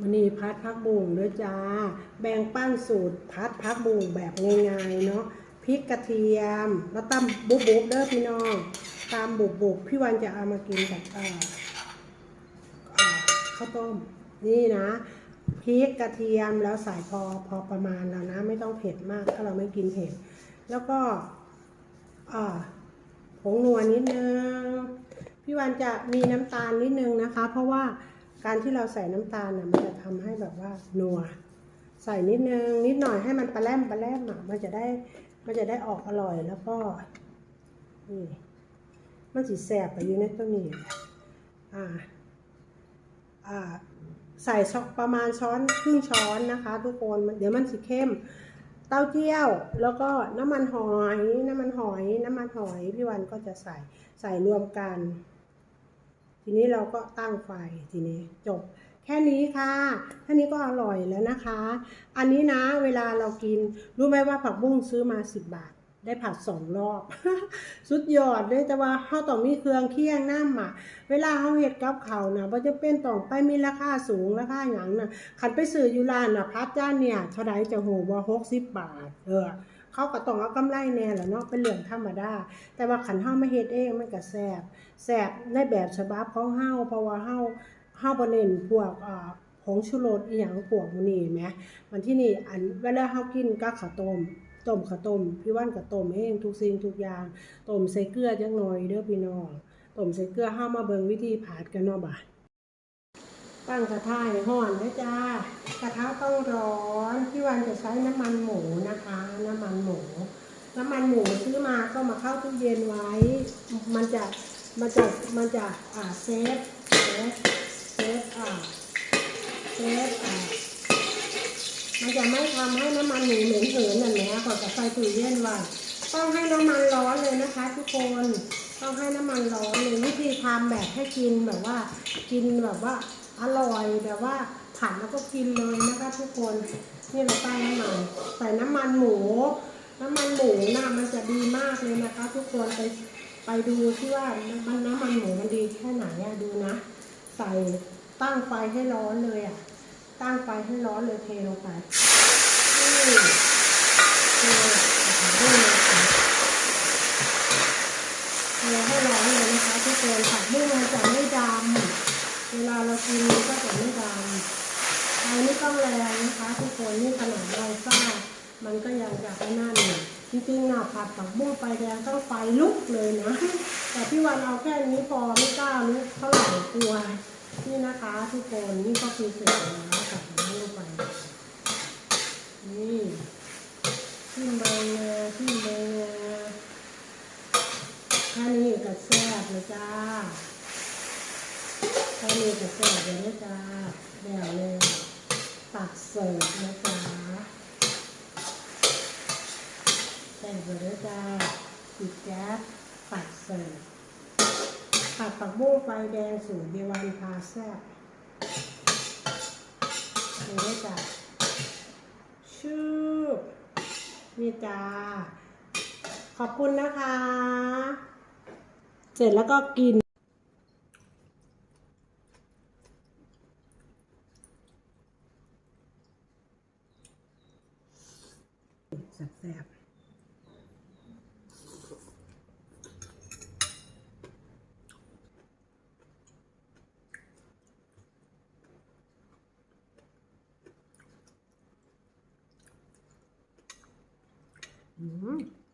มันนี่พัดพักบุงด้วยจ้า แบ่งปั้นสูตรพัดพักบุงแบบง่ายๆเนาะพริกกระเทียม แล้วตำบุบบุบๆเด้อพี่น้องตามบุบบุบๆพี่วันจะเอามากินกับข้าวต้ม นี่นะพริกกระเทียมแล้วใส่พอพอประมาณแล้วนะ ไม่ต้องเผ็ดมากถ้าเราไม่กินเผ็ด แล้วก็ผงนัวนิดนึงพี่วันจะมีน้ำตาลนิดนึงนะคะ เพราะว่า การที่เราใส่น้ำตาลน่ะมันจะทำให้แบบว่านัว ใส่นิดนึงนิดหน่อยให้มันปลาแรมปลาแรมอะมันจะได้มันจะได้ออกอร่อยแล้วก็นี่มันสีแสบไปอยู่ในตัวนี้อ่าอ่าใส่ประมาณช้อนครึ่งช้อนนะคะ ทุกคนมันเดี๋ยวมันสีเข้ม เต้าเจี้ยว แล้วก็น้ำมันหอย น้ำมันหอย น้ำมันหอย พี่วันก็จะใส่ใส่รวมกัน ทีนี้เราก็ตั้งไฟทีนี้จบแค่นี้ค่ะแค่นี้ก็อร่อยแล้วนะคะ อันนี้นะเวลาเรากินรู้ไหมว่าผักบุ้งซื้อมาสิบบาท ได้ผัดสองรอบ สุดยอดเลยแต่ว่าเขาต้องมีเครื่องเคียงน้ำอะเวลาเขาเห็ดกับเขานะว่าจะเป็นต้องไปมีราคาสูงราคาหยังนะขันไปซื้ออยู่ร้านนะพัดจ้านเนี่ยเท่าไดจะโหว่าหกสิบบาทเออ เขาก็ต้องเอากำไรแน่แหละเนาะเป็นเรื่องธรรมดา แต่ว่าขันเฮาไม่เฮ็ดเองมันก็แซ่บแซ่บในแบบฉบับของเฮาเพราะว่าเฮาเฮาบ่เน้นพวกอ่าผงชูรสอีหยังพวกนี้แหมมันที่นี่อันเวลาเฮากินกับข้าวต้มต้มข้าวต้มพี่ว่านก็ต้มเองทุกสิ่งทุกอย่างต้มใส่เกลือจังหน่อยเด้อพี่น้องต้มใส่เกลือเฮามาเบิ่งวิธีผัดกันเนาะบาด ตั้งกระทะให้ร้อนนะจ้ากระทะต้องร้อนพี่วันจะใช้น้ำมันหมูนะคะ น้ำมันหมู น้ำมันหมูซื้อมาก็มาเข้าตู้เย็นไว้ มันจะมันจะมันจะอ่าเซฟเซฟเซฟอ่าเซฟอ่ามันจะไม่ทำให้น้ำมันหมูเหม็นเหินนั่นแหละก่อนจะใส่ตู้เย็นไว้ต้องให้น้ำมันร้อนเลยนะคะ ทุกคนต้องให้น้ำมันร้อนเลยวิธีทำแบบให้กินแบบว่ากินแบบว่า อร่อยแบบว่าผัดแล้วก็กินเลยนะคะทุกคนนี่เราใส่น้ำมันใส่น้ำมันหมู น้ำมันหมูนะมันจะดีมากเลยนะคะ ทุกคนไปไปดูที่ว่าน้ำมันน้ำมันหมูมันดีแค่ไหนอะดูนะ ใส่ตั้งไฟให้ร้อนเลยอะตั้งไฟให้ร้อนเลยเทลงไปนี่เทให้ร้อนเลยนะคะทุกคนผักบุ้งมันจะไม่ดำเวลาเรากินมันก็จะไม่ดำไฟไม่ต้องแรงนะคะทุกคนนี่ขนาดเราซ่ามันก็ยังจะไม่นั่นเลยจริงๆน่ะผัดผักบุ้งไฟแดงต้องไฟลุกเลยนะ แต่พี่วันเอาแค่นี้พอไม่กล้าลุกเท่าไหร่กลัวนี่นะคะทุกคนนี่ก็คือเสร็จแล้วกับน้ำลงไปนี่ขึ้นใบงาขึ้นใบงาแค่นี้ก็แซ่บเลยจ้า แค่นี้ก็แซ่บเลยนะจ้าแล้วเลยตักเสิร์ฟนะจ๊ะแต่งเลยนะจ้าปิดแก๊สปัดเสิร์ฟผัดผักบุ้งไฟแดงสูตรเดวันพาแซ่บนี่นะจ้าชืบนี่จ้าขอบคุณนะคะ เสร็จแล้วก็กิน แซ่บอืม